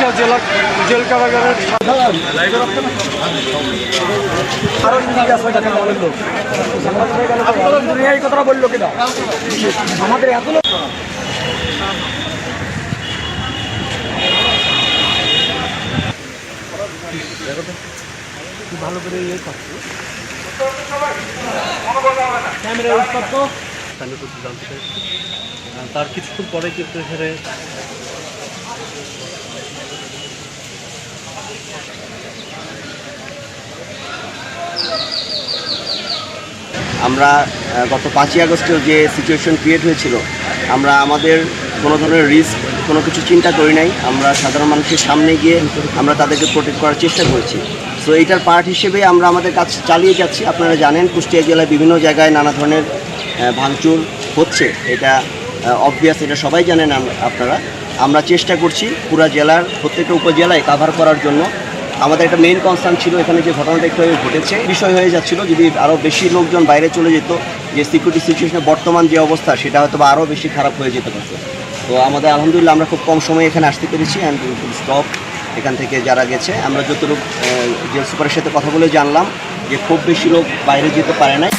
কুষ্টিয়া জেলা জেল কারাগারের কথাটা বলল কিনা? আমাদের ভালো করে ইয়ে করছে ক্যামেরা তার কিছুক্ষণ পরে কিন্তু এখানে আমরা গত পাঁচই আগস্টের যে সিচুয়েশন ক্রিয়েট হয়েছিল, আমরা আমাদের কোনো ধরনের রিস্ক কোনো কিছু চিন্তা করি নাই। আমরা সাধারণ মানুষের সামনে গিয়ে আমরা তাদেরকে প্রোটেক্ট করার চেষ্টা করেছি। সো এইটার পার্ট হিসেবে আমরা আমাদের কাজ চালিয়ে যাচ্ছি। আপনারা জানেন, কুষ্টিয়া জেলায় বিভিন্ন জায়গায় নানা ধরনের ভাঙচুর হচ্ছে। এটা অবভিয়াস এটা সবাই জানেন আপনারা। আমরা চেষ্টা করছি পুরা জেলার, প্রত্যেকটা উপজেলায় কাভার করার জন্য। আমাদের একটা মেইন কনসার্ন ছিল, এখানে যে ঘটনাটা একটু ঘটেছে, বিষয় হয়ে যাচ্ছিল যদি আরও বেশি লোকজন বাইরে চলে যেত, যে সিকিউরিটি সিচুয়েশনের বর্তমান যে অবস্থা, সেটা হয়তো আরও বেশি খারাপ হয়ে যেতে পারতো। তো আমাদের আলহামদুলিল্লাহ আমরা খুব কম সময়ে এখানে আসতে পেরেছি অ্যান্ড স্টপ এখান থেকে যারা গেছে। আমরা যতটুকু জেল সুপারের সাথে কথা বলে জানলাম যে খুব বেশি লোক বাইরে যেতে পারে নাই।